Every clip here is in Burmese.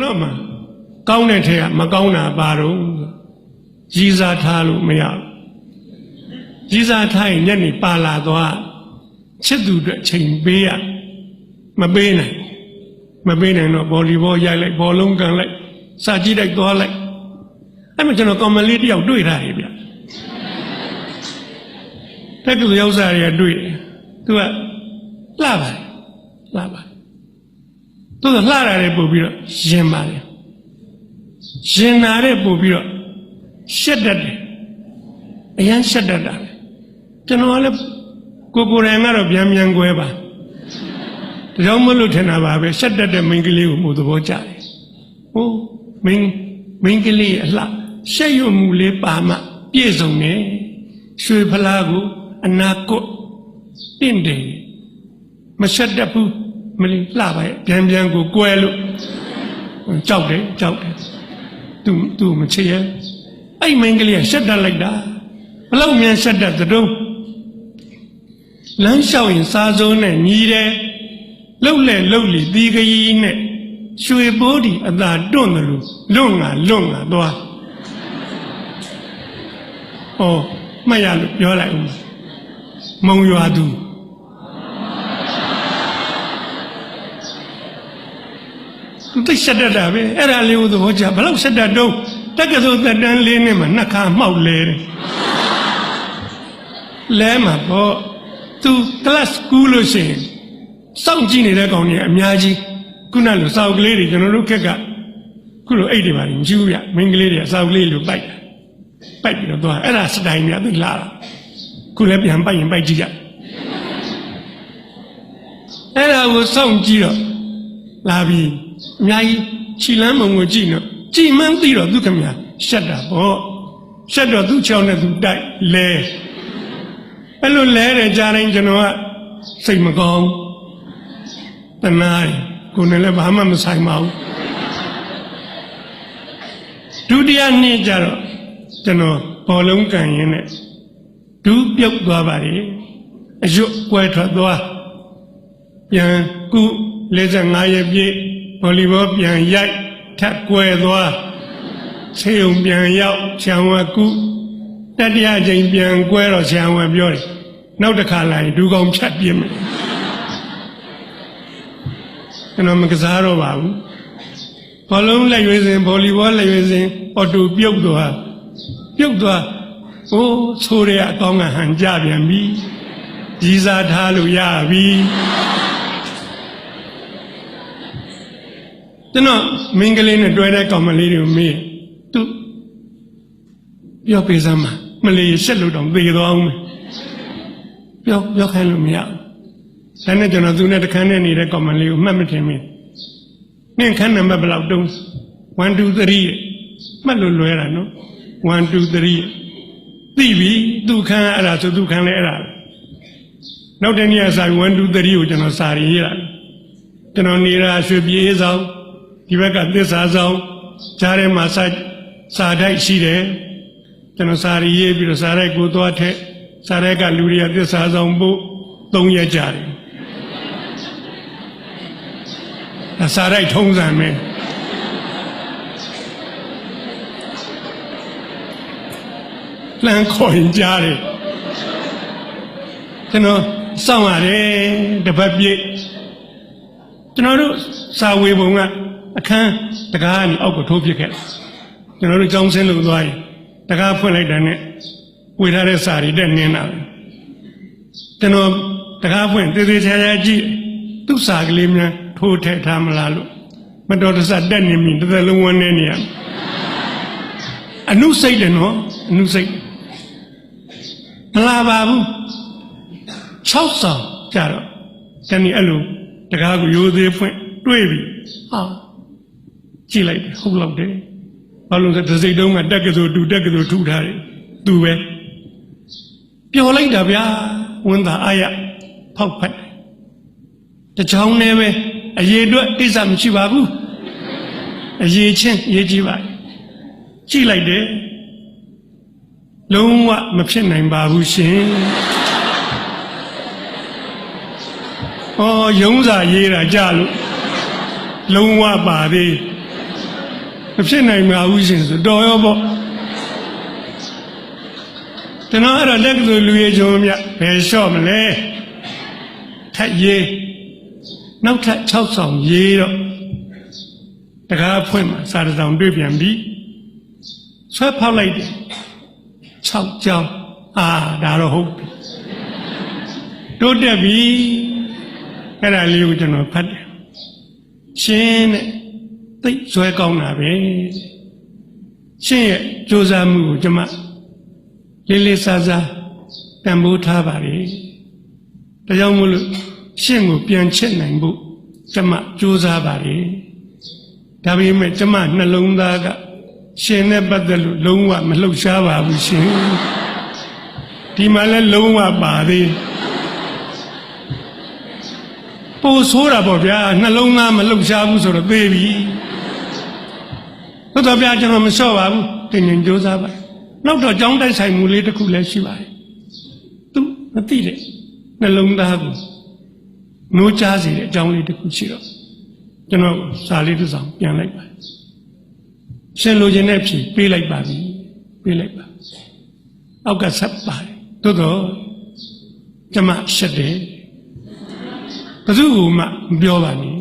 ကျွန်တော်မှကောင်းတဲ့ထဲကမကောင်းတာပါတော့ကြီးစားထားလို့မရဘူးကြီးစားထားရင်ညနေပါလာသွားချစ်သူအတွက်ချိန်ပေးရမပေးနိုင်မပေးနိုင်တော့ဗော်လီဘောရိုက်လိုက်ဘောလုံးကန်လိုက်စာကြည့်လိုက်သွားလိုက်အဲ့မှာကျွန်တော်ကောင်မလေးတယောက်တွေ့ထားတယ်ဗျတက်ကလူရောက်စားတွေကတွေ့တယ်သူကလှပါတယ်လှပါတယ် သူကလှတာတွေပို့ပြီးတော့ရင်ပါတယ်ရင်နာတဲ့ပို့ပြီးတော့ရှက်တတ်တယ်အရန်ရှက်တတ်တာပဲကျွန်တော်ကလည်းကိုကိုယ်တိုင်ကတော့ပြန်ပြန်꿰ပါဒါကြောင့်မလို့ထင်တာပါပဲရှက်တတ်တဲ့မိန်းကလေးကိုမှုသဘောကျတယ်ဟိုးမင်းမင်းကလေးအလှရှက်ရွံ့မှုလေးပါမှပြည့်စုံတယ်ရွှေဖလားကိုအနာကွတ်တင့်တယ်မရှက်တတ်ဘူး မလီလှပါရဲ့ပြန်ပြန်ကို꿰လို့ကြောက်တယ်ကြောက်တယ်သူသူမချစ်ရဲ့အဲ့မင်းကလေးကရှက်တတ်လိုက်တာဘလောက်မြန်ရှက်တတ်သတုံးလမ်းလျှောက်ရင်စားစုံးနဲ့ညီးတယ်လှုပ်လေလှုပ်လီဒီကကြီးနဲ့ရွှေပိုးဒီအသာတွန့်တယ်လို့လွန့်ငါလွန့်ငါသွားဟောမှတ်ရလို့ပြောလိုက်ဦးမုံရွာသူ သူသိရှက်တတ်တာပဲအဲ့ဒါလေးကိုသဘောကျဘလောက်ရှက်တတ်တော့တက္ကသိုလ်သက်တမ်းလေးနဲ့မှနှစ်ခါမှောက်လဲတယ်လဲမှာပေါ့သူ class ကူးလို့ရှိရင်စောင့်ကြည့်နေတဲ့ကောင်တွေအများကြီးခုနလိုစာအုပ်ကလေးတွေကျွန်တော်တို့ခက်ကခုလိုအိတ်တွေပါမရှိဘူးဗျမင်းကလေးတွေစာအုပ်ကလေးလိုပိုက်တာပိုက်ပြီးတော့သွားအဲ့ဒါစတိုင်များသူလာတာခုလည်းပြန်ပိုက်ရင်ပိုက်ကြည့်ကြအဲ့ဒါကိုစောင့်ကြည့်တော့လာပြီး အများကြီးခြိလန်းမုံကိုကြည့်တော့ကြည်မှန်းသိတော့သူခမညာရှက်တာပေါ့ရှက်တော့သူ့ချောင်းနဲ့သူတိုက်လဲအဲ့လိုလဲတယ်ကြားတိုင်းကျွန်တော်ကစိတ်မကောင်းတနားတယ်ကိုယ်နဲ့လည်းဘာမှမဆိုင်ပါဘူးဒုတိယနေ့ကျတော့ကျွန်တော်ဘောလုံးကန်ရင်းနဲ့ဒူးပြုတ်သွားပါလေအရွတ်ကွဲထွက်သွားပြန်ကု45ရက်ပြည့် ဗော်လီဘောပြန်ရိုက်ထပ်ကွဲသွားဆေးုံပြန်ရောက်ဆံဝကုတတိယချိန်ပြန်ကွဲတော့ဆံဝပြောတယ်နောက်တစ်ခါလာရင်ဒူးကောင်ဖြတ်ပြင်းမယ်ကျွန်တော်မကစားတော့ပါဘူးဘောလုံးလက်ရွေးစင်ဗော်လီဘောလက်ရွေးစင်အော်တိုပြုတ်သွားပြုတ်သွားဟိုးဆိုးတဲ့အကောင်းကဟန်ကြပြန်ပြီကြီးစားထားလို့ရပြီ ကျွန်တော်မင်းကလေးနဲ့တွဲတဲ့ကောင်မလေးတွေကိုမေးသူပြောပေးစမ်းပါမလေးရှက်လို့တော့သေသွားအောင်မယ်ပြောပြောခိုင်းလို့မရဘူးဒါနဲ့ကျွန်တော်သူနဲ့တခန်းနဲ့နေတဲ့ကောင်မလေးကိုမှတ်မထင်မင်းနင့်ခန်းနံပါတ်ဘယ်လောက်တုံး1 2 3မှတ်လို့လွယ်တာနော်1 2 3သိပြီသူခန်းအဲ့ဒါဆိုသူခန်းလဲအဲ့ဒါနောက်တနေ့ကစာ1 2 3ကိုကျွန်တော်စာရေးတာကျွန်တော်နေတာရွှေပြေးဆောင် ဒီဘက်ကသစ္စာဆောင်ကြားထဲမှာစာစာတိုက်ရှိတယ်ကျွန်တော်စာရေးပြီးတော့စာရိုက်ကိုသွားထက်စာရိုက်ကလူတွေကသစ္စာဆောင်ဖို့၃ရက်ကြာတယ်အစာရိုက်ထုံးစံပဲလမ်းခေါ်ရင်ကြားတယ်ကျွန်တော်စောင့်ရတယ်တပတ်ပြည့်ကျွန်တော်တို့စာဝေပုံက အခန်းတကားကနေအောက်ကိုထိုးပစ်ခဲ့တယ်ကျွန်တော်တို့ကြောင်းစင်းလို့သွားရင်တကားဖွင့်လိုက်တဲ့နဲ့ဝေထားတဲ့စာတွေတက်နင်းတာပဲကျွန်တော်တကားဖွင့်တေးသေးချာချာကြည့်သူ့စာကလေးများထိုးထည့်ထားမလားလို့မတော်တဆတက်နေပြီတစ်သက်လုံးဝန်းနေနေရအနုစိတ်တယ်နော်အနုစိတ်မလာပါဘူး6ဆောင်ကြတော့တနည်းအဲ့လိုတကားကိုရိုးသေးဖွင့်တွေးပြီဟာ ကြည့်လိုက်တယ်ဟုတ်လောက်တယ်ဘာလို့လဲတစ်စိတ်တုံးကတက်ကစိုးတူတက်ကစိုးထူထားတယ်သူပဲပျော်လိုက်တာဗျာဝန်သာအာရဖောက်ဖက်တချောင်းနဲ့ပဲအရေးအတွက်အိစ္ဆမရှိပါဘူးအရေးချင်းရေးကြည့်ပါကြည့်လိုက်တယ်လုံးဝမဖြစ်နိုင်ပါဘူးရှင်ဩယုံစာရေးတာကြလို့လုံးဝပါသေး မဖြစ်နိုင်ပါဘူးရှင်ဆိုတော်ရောပေါ့ကျွန်တော်အဲ့တော့လက်ကလူလူရဲ့ဂျုံမြဘယ်လျှော့မလဲထက်ရေးနောက်ထပ်6ဆောင်ရေးတော့တကားဖွင့်မှာစာတစ်ဆောင်တွေ့ပြန်ပြီဆွဲဖောက်လိုက်တယ်6ကြောင်းအာဒါတော့ဟုတ်ပြီတိုးတက်ပြီအဲ့ဒါလေးကိုကျွန်တော်ဖတ်တယ်ရှင်းတဲ့ သိဇွဲကောင်းတာပဲရှင်းရဲ့ကြိုးစားမှုကိုကျွန်မလေးလေးစားစားတန်ဖိုးထားပါလေဒါကြောင့်မို့လို့ရှင်းကိုပြန်ချက်နိုင်ဖို့ကျွန်မကြိုးစားပါလေဒါပေမဲ့ကျွန်မနှလုံးသားကရှင်နဲ့ပတ်သက်လို့လုံးဝမလှုပ်ရှားပါဘူးရှင်ဒီမှာလဲလုံးဝပါသေးပိုဆိုးတာပေါ့ဗျာနှလုံးသားမလှုပ်ရှားဘူးဆိုတော့သေပြီ သို့တော်ဗျာကျွန်တော်မလျှော့ပါဘူးတင်ရင်ကြိုးစားပါနောက်တော့ကြောင်းတိုက်ဆိုင်မှုလေးတစ်ခုလည်းရှိပါတယ်သူမသိတဲ့နှလုံးသားကိုနိုးချစေတဲ့အကြောင်းလေးတစ်ခုရှိတော့ကျွန်တော်စာလေးတစ်စောင်ပြန်လိုက်ပါရှင်လိုချင်တဲ့ဖြေပေးလိုက်ပါပြီပေးလိုက်ပါအောက်ကဆက်ပါတယ်သို့တော့ကျမရှက်တယ်ဘယ်သူမှမပြောပါနဲ့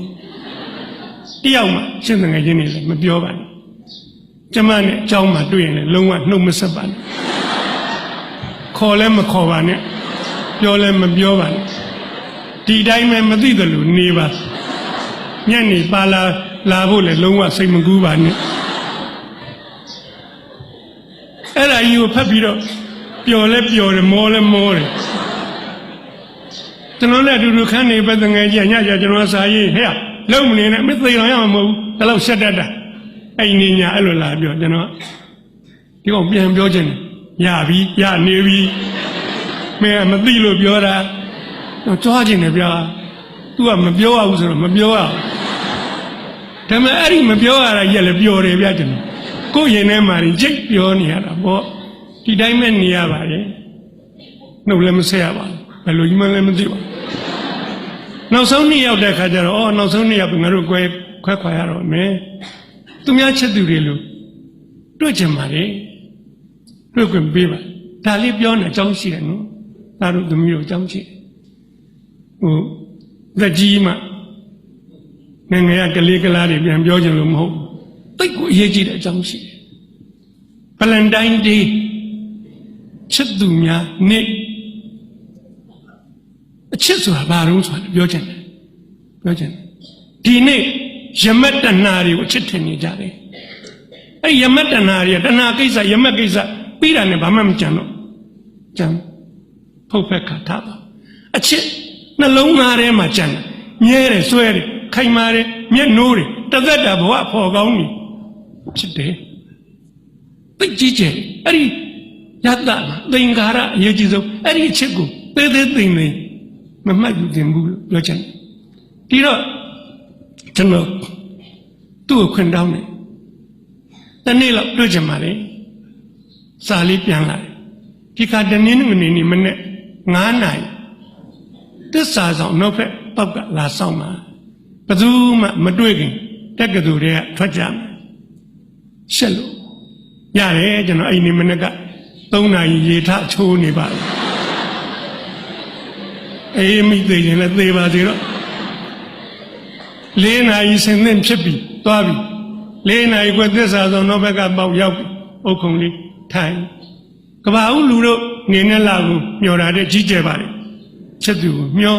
တယောက်မှရှင်းတဲ့ငယ်ချင်းတွေလည်းမပြောပါနဲ့ ကျမနဲ့အကြောင်းမှတွေ့ရင်လည်းလုံးဝနှုတ်မဆက်ပါနဲ့ခေါ်လည်းမခေါ်ပါနဲ့ပြောလည်းမပြောပါနဲ့ဒီတိုင်းပဲမသိတယ်လို့နေပါညနေပါလာလာဖို့လည်းလုံးဝစိတ်မကူးပါနဲ့အဲ့ဒါကြီးကိုဖတ်ပြီးတော့ပျော်လဲပျော်တယ်မောလဲမောတယ်ကျွန်တော်လည်းအတူတူခန်းနေပဲငယ်ကြီးညကျကျွန်တော်စာရေးဟဲ့လုံမနေနဲ့မသိအောင်ရမှာမဟုတ်ဘူးဒါတော့ရှက်တတ်တာ အဲ့နေညာအဲ့လိုလာပြောကျွန်တော်ဒီကောင်ပြန်ပြောခြင်းရပြီရနေပြီမင်းကမသိလို့ပြောတာတော့ကြွားခြင်းနဲ့ဗျာ तू ကမပြောရဘူးဆိုတော့မပြောရဘူးဒါပေမဲ့အဲ့ဒီမပြောရတာကြီးကလည်းပျော်တယ်ဗျာကျွန်တော်ကိုယ့်ရင်ထဲမှာကြီးจิตပြောနေရတာပေါ့ဒီတိုင်းပဲနေရပါတယ်နှုတ်လည်းမဆက်ရပါဘူးဘယ်လိုကြီးမှလည်းမသိပါဘူးနောက်ဆုံးနေ့ရောက်တဲ့ခါကျတော့အော်နောက်ဆုံးနေ့ရောက်ပြီငါတို့ကွဲခွဲခွာရတော့မယ် သူများချက်သူတွေလို့တွေ့ကြမှာလေတွေ့ခွင့်ပေးပါဒါလေးပြောနေအကြောင်းရှိတယ်နော်ဒါတို့သမီးတို့အကြောင်းရှိတယ်ဟိုသက်ကြီးမှငယ်ငယ်ကကလေးကလားတွေပြန်ပြောကြလို့မဟုတ်ဘူးတိတ်ကိုအရေးကြီးတဲ့အကြောင်းရှိတယ်ဗလန်တိုင်းဒေးချစ်သူများနေ့အချစ်ဆိုတာဘာလို့ဆိုတာပြောချင်တယ်ပြောချင်တယ်ဒီနေ့ ယမက်တဏှာတွေကိုအချစ်ထင်နေကြတယ်အဲ့ယမက်တဏှာတွေကတဏှာကိစ္စယမက်ကိစ္စပြီးတာနဲ့ဘာမှမကြံတော့ကြံဖုတ်ဖက်ခါထားပါအချစ်နှလုံးသားထဲမှာကြံတယ်မြဲတယ်ဆွဲတယ်ခိုင်မာတယ်မျက်နှိုးတယ်တသက်တာဘဝဖော်ကောင်းနေဖြစ်တယ်သိကြည့်ကြအဲ့ဒီယတ္တသင်္ခါရအရေးကြီးဆုံးအဲ့ဒီအချစ်ကိုသေးသေးသိမ့်သိမ့်မမှတ်ယူသင်ဘူးလို့ပြောချင်တယ်ဒီတော့ ကျွန်တော်သူ့ကိုခွင့်တောင်းတယ်တနေ့လောက်တွေ့ချင်ပါလေစာလေးပြန်လာတယ်ဒီခါတနင်္ဂနွေနေ့မနေ့9နာရီတစ္ဆာဆောင်နောက်ဖက်ပောက်ကလာဆောင်မှာဘယ်သူမှမတွေ့ခင်တက်ကတူတွေကထွက်ကြမယ်ရှက်လို့ရတယ်ကျွန်တော်အဲ့ဒီမနေ့က3နာရီရေထချိုးနေပါလေအေးမိသေးရင်လည်းသေပါသေးတော့ ၄နာရီဆင်းသင့်ဖြစ်ပြီသွားပြီ၄နာရီခွဲသစ္စာဆောင်တော့ဘက်ကပေါက်ရောက်ပြီအုတ်ခုံလေးထိုင်ကဘာဦးလူတို့နေနဲ့လာကိုမျော်တာတဲ့ကြီးကျယ်ပါလေချက်သူကိုမျော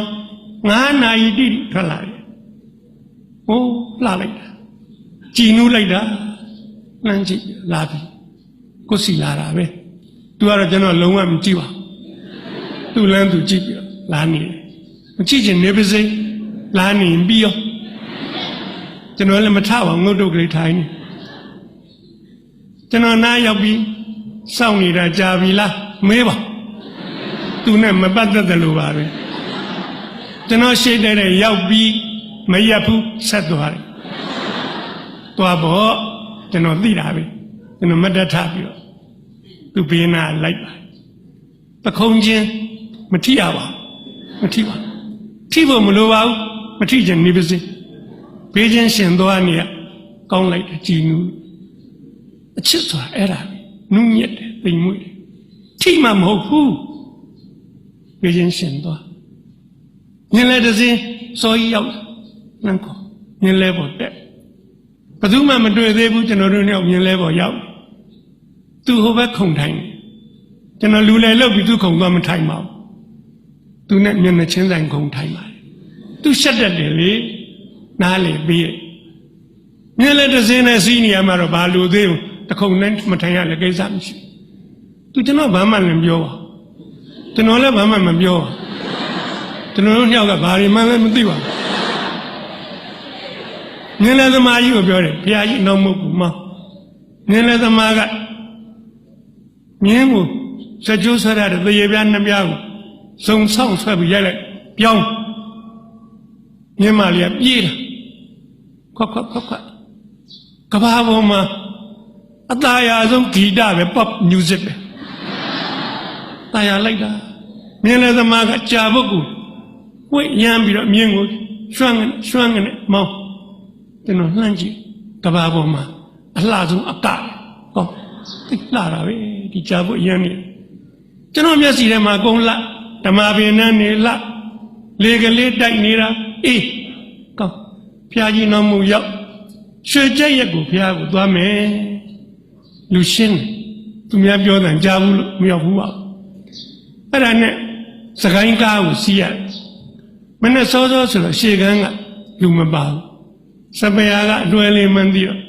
9နာရီတိထွက်လာတယ်ဟိုးလှလိုက်တာကြည်နူးလိုက်တာနှမ်းကြည့်လာပြီကိုစီလာတာပဲသူကတော့ကျွန်တော်လုံးဝမကြည့်ပါသူ့လမ်းသူကြည့်ပြီးတော့လာနေတယ်မကြည့်ချင်နေပါစေလာနေပြီးရော ကျွန်တော်လည်းမထပါငုတ်တုတ်ကလေးထိုင်နေကျွန်တော်နားရောက်ပြီးစောင့်နေတာကြာပြီလားမေးပါသူနဲ့မပတ်သက်တယ်လို့ပါပဲကျွန်တော်ရှိတဲ့တဲ့ရောက်ပြီးမရက်ဘူးဆက်သွားတယ်သွားပေါ့ကျွန်တော်သိတာပဲကျွန်တော်မတ်တတ်ထပြီးတော့သူဘေးနာလိုက်ပါပခုံးချင်းမထိရပါဘူးမထိပါဘူးထိဖို့မလိုပါဘူးမထိချင်နေပါစေ ဘေးချင်းရှင်သွားနေရကောင်းလိုက်တယ်ကြည်နူးအချစ်ဆိုတာအဲ့ဒါပဲနုညက်တယ်ပိန်မွေ့တယ်ထိမှမဟုတ်ဘူးပြေချင်းရှင်သွားညင်လဲတစ်စင်းစောကြီးရောက်နှမ်းခေါ်ညင်လဲပေါ်တက်ဘယ်သူမှမတွေ့သေးဘူးကျွန်တော်တို့နဲ့ညင်လဲပေါ်ရောက်သူဟိုဘက်ခုံထိုင်တယ်ကျွန်တော်လူလဲလောက်ပြီးသူခုံသွားမထိုင်ပါဘူးသူနဲ့မျက်နှာချင်းဆိုင်ခုံထိုင်ပါတယ်သူရှက်တတ်တယ်လေ နားလေပြီးရဲ့ညင်လဲတစ်စင်းနဲ့စီးနေရမှာတော့ဘာလို့သေးဘူးတခုံနဲ့မထိုင်ရလည်းကိစ္စမရှိဘူးသူကျွန်တော်ဘာမှလည်းပြောပါကျွန်တော်လည်းဘာမှမပြောပါကျွန်တော်တို့ညောက်ကဘာတွေမှလည်းမသိပါဘူးညင်လဲသမားကြီးကိုပြောတယ်ဘုရားကြီးတော့မဟုတ်ဘူးမောညင်လဲသမားကမြင်းကိုစကြိုးဆွဲရတဲ့သေရပြားနှစ်ပြားကိုစုံဆောင်ဆွဲပြီးရိုက်လိုက်ပြောင်းမြင်းမလေးကပြေးတာ ခွက်ခွက်ခွက်ခွက်ကဘာပေါ်မှာအသားရဆုံးဂီတပဲ pop music ပဲတာယာလိုက်တာမြင်းလဲသမားကကြာပုတ်ကိုဝိတ်ရမ်းပြီးတော့မြင်းကိုရွှမ်းရွှမ်းကနေမောင်းကျွန်တော်လှမ်းကြည့်ကဘာပေါ်မှာအလှဆုံးအကဟောသိလှတာပဲဒီကြာပုတ်ရမ်းနေကျွန်တော်မျက်စီထဲမှာအကုန်လှဓမ္မပင်နဲ့နေလှလေကလေးတိုက်နေတာအေးကောင်း ဖျားကြီးတော်မူရောက်ရွှေကြက်ရက်ကိုဖျားကိုသွားမယ်လူရှင်းတယ်သူများပြောတယ်ကြားဘူးလို့မရောက်ဘူးပါအဲ့ဒါနဲ့စကိုင်းကားကိုစီးရတယ်မနဲ့စောစောဆိုတော့ရှေကန်းကလူမပါဘူးစပယ်ကအတွဲလေးမှန်းပြီးတော့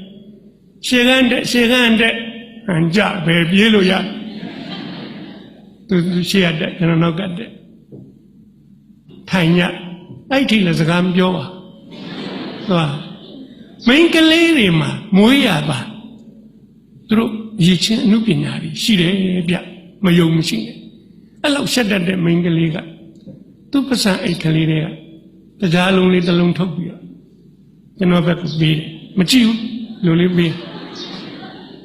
ရှေကန်းတဲ့ရှေကန်းတဲ့ဟန်ကြဘယ်ပြေးလို့ရသူသူရှေရတဲ့ကျွန်တော်နောက်ကတဲ့ထိုင်ညအဲ့ထိလည်းစကားမပြောပါ သွားမိန်းကလေးတွေမှာမွေးရပါသူတို့ရည်ချင်းအမှုပညာတွေရှိတယ်ဗျမယုံမရှိနဲ့အဲ့လောက်ရှက်တတ်တဲ့မိန်းကလေးကသူ့ပစံအိတ်ကလေးတွေကတရားလုံးလေးတစ်လုံးထုတ်ပြီးတော့ကျွန်တော်ဘက်ကပေးတယ်မကြည့်ဘူးလိုလေးပေး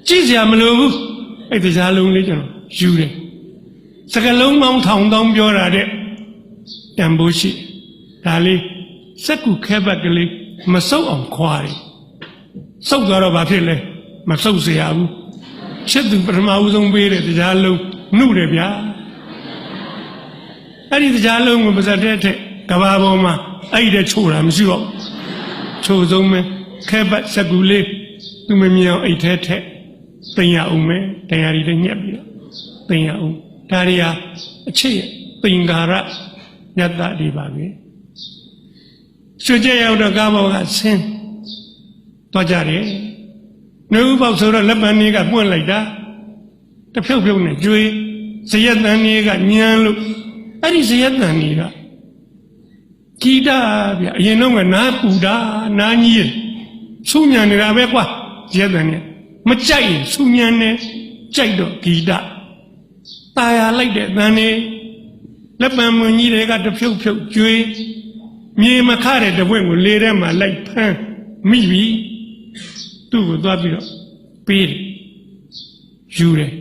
ကြည့်စရာမလိုဘူးအဲ့တရားလုံးလေးကျွန်တော်ယူတယ်စကလုံးပေါင်းထောင်တောင်းပြောတာတဲ့တန်ဖိုးရှိဒါလေးစက်ကူခဲဘက်ကလေး မစုပ်အောင်ခွာတယ်စုပ်သွားတော့ဘာဖြစ်လဲမစုပ်เสียဘူးချစ်သူပထမဦးဆုံးပေးတဲ့တရားလုံးနှုတယ်ဗျာအဲ့ဒီတရားလုံးကိုပါဇက်တဲ့ထက်ကဘာပေါ်မှာအဲ့ဒီတဲ့ချိုးတာမရှိတော့ချိုးဆုံးပဲခဲပတ်စကူလေးသူမမြင်အောင်အိတ်ထဲထက်တင်ရအောင်မယ်တရားရီတွေညက်ပြီးတော့တင်ရအောင်ဒါရီဟာအချစ်ရဲ့သင်္ကာရညတ္တတွေပါပဲ ရွှေကြက်ရောက်တော့ကားပေါ်ကဆင်းသွားကြတယ်နှုတ်ပေါက်ဆိုတော့လက်ပံလေးကပွင့်လိုက်တာတဖြုတ်ဖြုတ်နဲ့ကျွေးဇယက်တန်လေးကညံလို့အဲ့ဒီဇယက်တန်လေးကကြည်တာဗျအရင်တော့ကနားပူတာနားကြီးဆူညံနေတာပဲကွာဇယက်တန်လေးမကြိုက်ရင်ဆူညံနေကြိုက်တော့ဂီတตายာလိုက်တဲ့တန်လေးလက်ပံမွန်ကြီးတွေကတဖြုတ်ဖြုတ်ကျွေး မြေမခတဲ့တပွင့်ကိုလေထဲမှာလိုက်ဖမ်းမိပြီသူ့ကိုသွားပြီးတော့ပေးတယ်ယူတယ်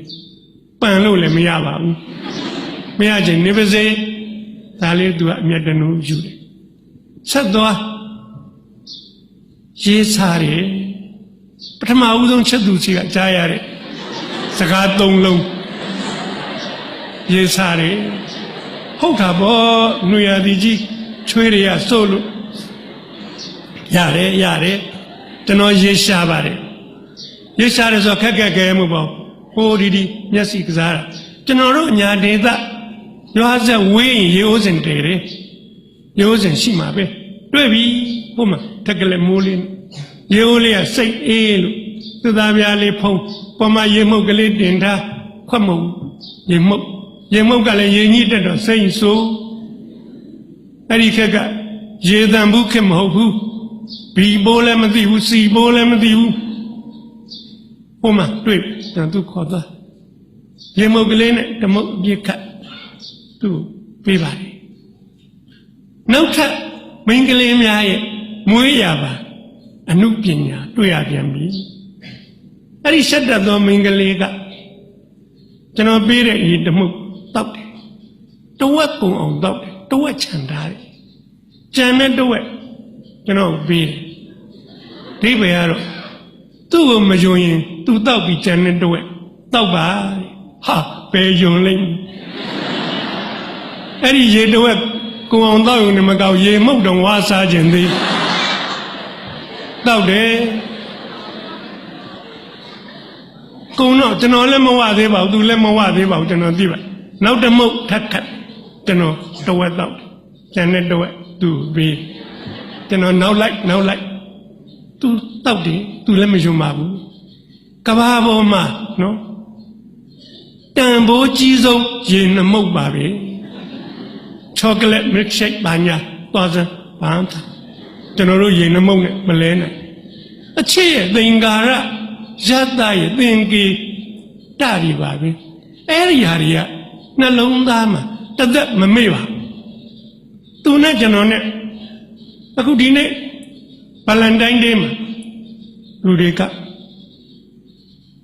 ပန်လို့လည်းမရပါဘူးမရချင်နေပါစေဒါလေးသူကအမျက်တနူယူတယ်ဆက်သွားရေးစားတယ်ပထမဦးဆုံးချက်သူစီကကြားရတဲ့စကားသုံးလုံးရေးစားတယ်ဟုတ်တာပေါ့ຫນွေရသည်ကြီး ချွေးတွေကစိုးလို့ရတယ်ရတယ်ကျွန်တော်ရေရှားပါတယ်ရေရှားတယ်ဆိုခက်ခက်ခဲမှုပေါ့ဟိုဒီဒီမျက်စိကစားတာကျွန်တော်တို့ညာဒေသရွာဆက်ဝေးရင်ရေအိုးစင်တယ်တယ်ရေအိုးစင်ရှိမှာပဲတွေ့ပြီဟိုမှာတက်ကလေးမိုးလေးရေအိုးလေးကစိတ်အေးလို့သသားပြားလေးဖုံးပေါ်မှာရေမှုတ်ကလေးတင်ထားခွက်မုံရေမှုတ်ရေမှုတ်ကလည်းရေကြီးတက်တော့စိတ်ဆိုး အဲ့ဒီခက်ကရေတန်ဘူးခက်မဟုတ်ဘူးဘီဘိုးလည်းမသိဘူးစီဘိုးလည်းမသိဘူးဟိုမှာတွေ့တယ်သူခေါ်သွားရေမုတ်ကလေးနဲ့ဓမုတ်ပြစ်ခတ်သူ့ပေးပါတယ်နောက်ထပ်မိန်းကလေးများရဲ့မွေးရပါအမှုပညာတွေ့ရပြန်ပြီအဲ့ဒီရှက်တတ်သောမိန်းကလေးကကျွန်တော်ပေးတဲ့ရေဓမုတ်တောက်တယ်တဝက်ကုံအောင်တောက်တယ် တဝက်ခြံထားတယ်ကြံတဲ့တဝက်ကျွန်တော်ပေးတယ်ဒိဗေကတော့သူ့ကိုမယုံရင်သူတောက်ပြီးကြံတဲ့တော့တောက်ပါတဲ့ဟာဘယ်ယုံလိမ့်မလဲအဲ့ဒီရေတော့ကိုအောင်တောက်ရုံနဲ့မကောက်ရေမှုတ်တော့ဝါစားခြင်းသေးတောက်တယ်ကုံတော့ကျွန်တော်လည်းမဝသေးပါဘူးသူလည်းမဝသေးပါဘူးကျွန်တော်သိပါနောက်တစ်မုတ်ထပ်ခတ်ကျွန်တော် တဝက်တောက်ကျန်တဲ့တဝက်သူ့ပေးကျွန်တော်နောက်လိုက်နောက်လိုက်သူတောက်တယ်သူလည်းမယုံပါဘူးကဘာပေါ်မှာနော်တန်ဖိုးကြီးဆုံးရေနှမုတ်ပါပဲချောကလက်မစ်ရှိတ်ပါညာသွားစမ်းဘာမှကျွန်တော်တို့ရေနှမုတ်နဲ့မလဲနိုင်အချစ်ရဲ့သင်္ကာရရတ္တရဲ့သင်္ကေတတွေပါပဲအဲ့ဒီဟာတွေကနှလုံးသားမှာတစ်သက်မမေ့ပါဘူး သူနဲ့ကျွန်တော်နဲ့အခုဒီနေ့ဗလန်တိုင်းဒေးမှာလူတွေက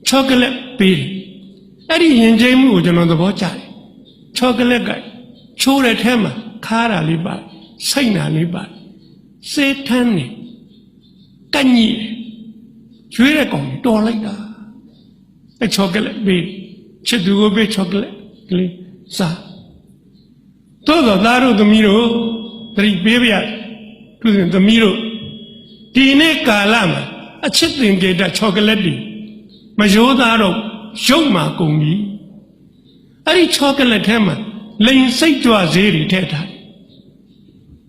ချောကလက်ပေးတယ်အဲ့ဒီရင်ကျိမ်းမှုကိုကျွန်တော်သဘောကျတယ်ချောကလက်ကချိုးတဲ့ထဲမှာခါတာလေးပါစိတ်နာလေးပါစေးထမ်းနေကညိတယ်ကျွေးတဲ့ကောင်ကြီးတော်လိုက်တာအဲချောကလက်ပေးချစ်သူကိုပေးချောကလက်ကလေးစား တို့တော့သားတို့သမီးတို့သတိပေးပြရသူစဉ်သမီးတို့ဒီနေ့ကာလမှာအချစ်တင်ကြတဲ့ချောကလက်တွေမရိုးသားတော့ရုပ်မှာကုန်ပြီအဲ့ဒီချောကလက်ထဲမှာလိန်စိတ်ကြွဈေးတွေထည့်ထားတယ်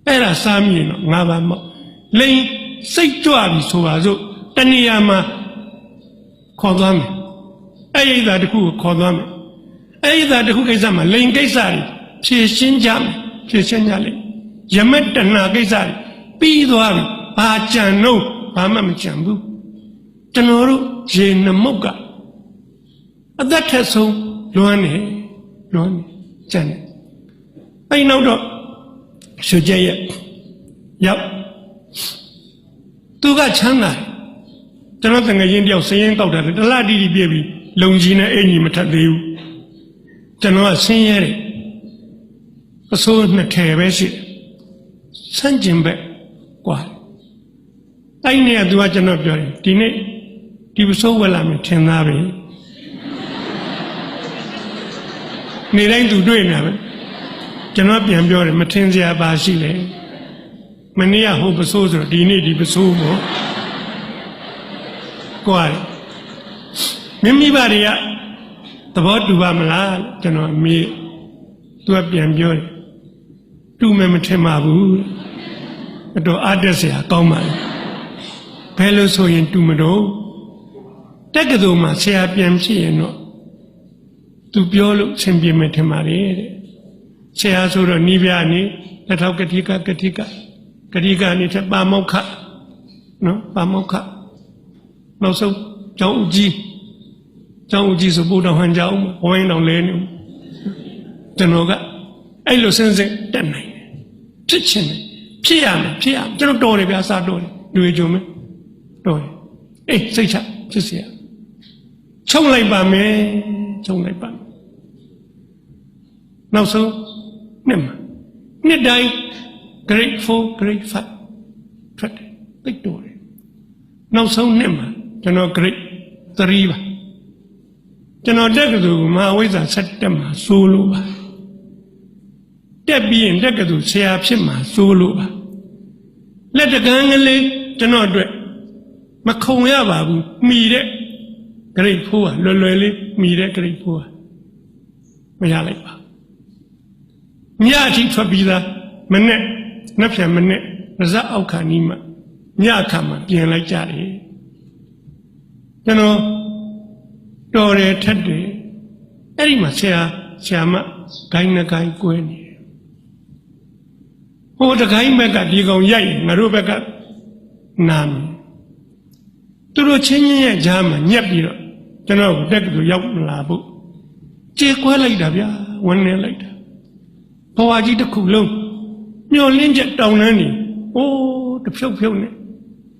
အဲ့ဒါစားမြင်တော့ငါပါမော့လိန်စိတ်ကြွပြီဆိုပါစို့တဏှာမှာခေါ်သွားမယ်အဲ့ဒီသာတစ်ခုကိုခေါ်သွားမယ်အဲ့ဒီသာတစ်ခုကိစ္စမှာလိန်ကိစ္စတွေ ဖြည့်ရှင်းကြမယ်ဖြည့်ရှင်းကြလိမ့်ယမက်တဏှာကိစ္စတွေပြီးသွားပြီဘာကြံတော့ဘာမှမကြံဘူးကျွန်တော်တို့ရေနှမုတ်ကအသက်ထက်ဆုံးလွမ်းနေလွမ်းနေကြံနေအဲ့နောက်တော့ဆွကြရဲ့ရောက်သူကချမ်းသာတယ်ကျွန်တော်တငယ်ချင်းတယောက်စည်ရင်ကောက်တာတယ်တလားတီတီပြည့်ပြီးလုံကြီးနဲ့အင်ကြီးမထပ်သေးဘူးကျွန်တော်ကဆင်းရဲတယ် အစိုးနှစ်ထည်ပဲရှိတယ်ဆန့်ကျင်ဘက်กว่าအဲ့ဒီနေ့ကသူကကျွန်တော်ပြောတယ်ဒီနေ့ဒီပစိုးဝက်လာမယ်ထင်သားပဲနေတိုင်းသူတွေ့နေတာပဲကျွန်တော်ပြန်ပြောတယ်မထင်စရာပါရှိလေမနေ့ကဟိုပစိုးဆိုတော့ဒီနေ့ဒီပစိုးပေါ့ကွာမိမိဘာတွေကသဘောတူပါမလားကျွန်တော်မေးသူကပြန်ပြောတယ် တူမယ်မထင်ပါဘူးအတော်အားတက်စရာကောင်းပါလေဘယ်လိုဆိုရင်တူမတော့တက္ကသိုလ်မှာဆရာပြန်ဖြစ်ရင်တော့သူပြောလို့အဆင်ပြေမယ်ထင်ပါတယ်တဲ့ဆရာဆိုတော့နိဗျာနေလက်ထောက်ကတိကကတိကကတိကနေထပါမောက္ခနော်ပါမောက္ခနောက်ဆုံးကျောင်းဦးကြီးကျောင်းဦးကြီးဆိုဘုရားဟန်ကျောင်းဝိုင်းတော်လဲနေကျွန်တော်ကအဲ့လိုစဉ်စဉ်တက်နိုင်တယ် ဖြစ်ခြင်းပဲဖြစ်ရမယ်ဖြစ်ရကျွန်တော်တော်တယ်ဗျာစာတော်တယ်လူကြုံမယ်တော်တယ်အေးစိတ်ချဖြစ်စီရခြုံလိုက်ပါမယ်ခြုံလိုက်ပါနောက်ဆုံးနှစ်မှာနှစ်တိုင်း grade 4 grade 5ထွက်တယ်သိတော်တယ်နောက်ဆုံးနှစ်မှာကျွန်တော် grade 3ပါကျွန်တော်တက်ကသူမဟာဝိဇ္ဇာ7တက်မှာစိုးလို့ပါ တက်ပြီးရင်တက်ကတူဆရာဖြစ်မှာစိုးလို့ပါလက်တကန်းကလေးကျွန်တော်အတွက်မခုံရပါဘူးမှီတဲ့ grade 4ကလွယ်လွယ်လေးမှီတဲ့ grade 4ကမရလိုက်ပါညအထိထွက်ပြီးသားမနဲ့နှစ်ဖြန်မနဲ့ရဇအောက်ခါနီးမှညအခါမှပြင်လိုက်ကြတယ်ကျွန်တော်တော်တယ်ထက်တယ်အဲ့ဒီမှာဆရာဆရာမဂိုင်းနှကိုင်းကွဲနေတယ် ဟိုတကိုင်းဘက်ကဒီကောင်ရိုက်ငါတို့ဘက်ကနာမယ်သူတို့ချင်းချင်းရဲ့ကြားမှာညက်ပြီးတော့ကျွန်တော်တက်ကတူရောက်လာဖို့ကြေကွဲလိုက်တာဗျာဝင်နေလိုက်တာဘဝကြီးတစ်ခုလုံးမျောလင်းချက်တောင်းနှန်းနေအိုးတဖြုတ်ဖြုတ်နဲ့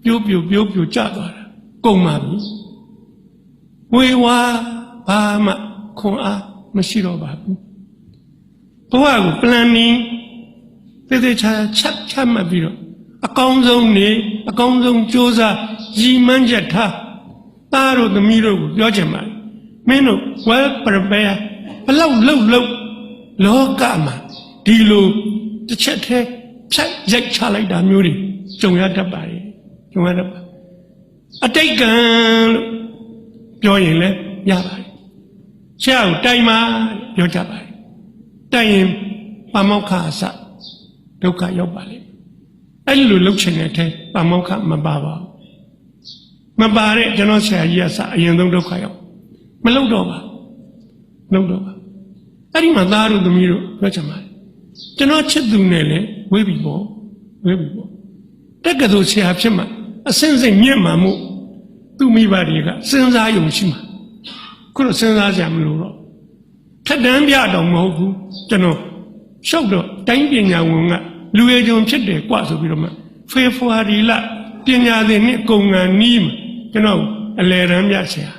ပြိုးပြိုးပြိုးပြိုးကျသွားတာကုန်ပါပြီဝေဝါဘာမှခွန်အားမရှိတော့ပါဘူးဘဝကို planning သေသေးချာချာချက်ချမှတ်ပြီးတော့အကောင်းဆုံးနေအကောင်းဆုံးကြိုးစားရည်မှန်းချက်ထားသားတို့သမီးတို့ကိုပြောချင်ပါတယ်မင်းတို့ well prepare ဘလောက်လှုပ်လှုပ်လောကမှာဒီလိုတစ်ချက်တည်းဖြတ်ရိုက်ချလိုက်တာမျိုးတွေကြုံရတတ်ပါတယ်ကြုံရတတ်ပါအတိတ်ကံလို့ပြောရင်လည်းရပါတယ်ဆရာကိုတိုင်မှာပြောကြပါတယ်တိုင်ရင်ပါမောက္ခအစ ဒုက္ခရောက်ပါလေအဲ့လိုလှုပ်ချင်တဲ့အထဲပါမောက္ခမပါပါဘူးမပါတဲ့ကျွန်တော်ဆရာကြီးကစအရင်ဆုံးဒုက္ခရောက်မလှုပ်တော့ပါလှုပ်တော့ပါအဲ့ဒီမှာသားတို့သမီးတို့ပြောချင်ပါတယ်ကျွန်တော်ချစ်သူနဲ့လည်းဝေးပြီပေါ့ဝေးပြီပေါ့တက်ကတော်ဆရာဖြစ်မှာအစင်းစိမ်မြင့်မှာမို့သူ့မိဘတွေကစဉ်းစားယုံရှိမှာခုတော့စဉ်းစားကြမလို့တော့ထက်တန်းပြတော့မဟုတ်ဘူးကျွန်တော်ရှောက်တော့တိုင်းပညာဝန်က လူရည်ကြုံဖြစ်တယ်กว่าဆိုပြီးတော့မှဖေဖော်ဝါရီလပညာသင်နှစ်ကုန်ငံနီးမှာကျွန်တော်အလဲရန်ပြဆရာခန့်